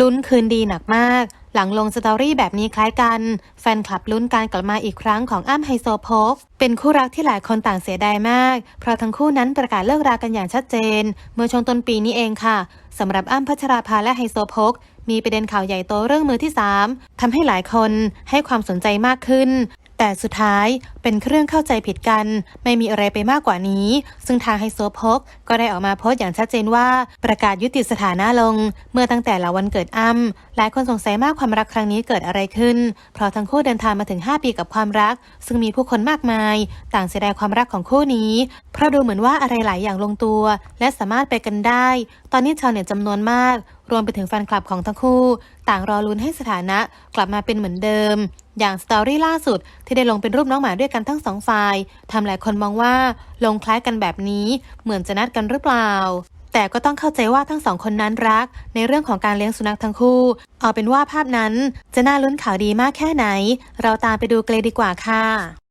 ลุ้นคืนดีหนักมาก หลังลงสตอรี่แบบนี้คล้ายกัน แฟนคลับลุ้นการกลับมาอีกครั้งของอ้ำไฮโซโพกเป็นคู่รักที่หลายคนต่างเสียดายมาก เพราะทั้งคู่นั้นประกาศเลิกรากันอย่างชัดเจน เมื่อช่วงต้นปีนี้เองค่ะสำหรับอ้ำพัชราภาและไฮโซโพกมีประเด็นข่าวใหญ่โตเรื่องมือที่ 3ทำให้หลายคนให้ความสนใจมากขึ้น แต่สุดท้ายเป็นเครื่องเข้าใจผิดกัน ไม่มีอะไรไปมากกว่านี้ ซึ่งทางไฮโซโพกก็ได้ออกมาโพสต์อย่างชัดเจนว่าประกาศยุติสถานะลง เมื่อตั้งแต่ละวันเกิดอ้ำหลายคนสงสัยมากความรักครั้งนี้เกิดอะไรขึ้น เพราะทั้งคู่เดินทางมาถึง 5 ปีกับความรัก ซึ่งมีผู้คนมากมาย ต่างเสียดายความรักของคู่นี้ เพราะดูเหมือนว่าอะไรหลายอย่างลงตัว และสามารถไปกันได้ ตอนนี้ชาวเน็ตจำนวนมาก รวมไปถึงแฟนคลับของทั้งคู่ ต่างรอลุ้นให้สถานะกลับมาเป็นเหมือนเดิม อย่างสตอรี่ล่าสุด ที่ได้ลงเป็นรูปน้องหมาด้วยกันทั้งสองฝ่ายทำหลายคนมองว่าลงคล้ายกันแบบนี้เหมือนจะนัดกันหรือเปล่าแต่ก็ต้องเข้าใจว่าทั้งสองคนนั้นรัก ในเรื่องของการเลี้ยงสุนัขทั้งคู่ เอาเป็นว่าภาพนั้นจะน่าลุ้นข่าวดีมากแค่ไหน เราตามไปดูกันเลยดีกว่าค่ะ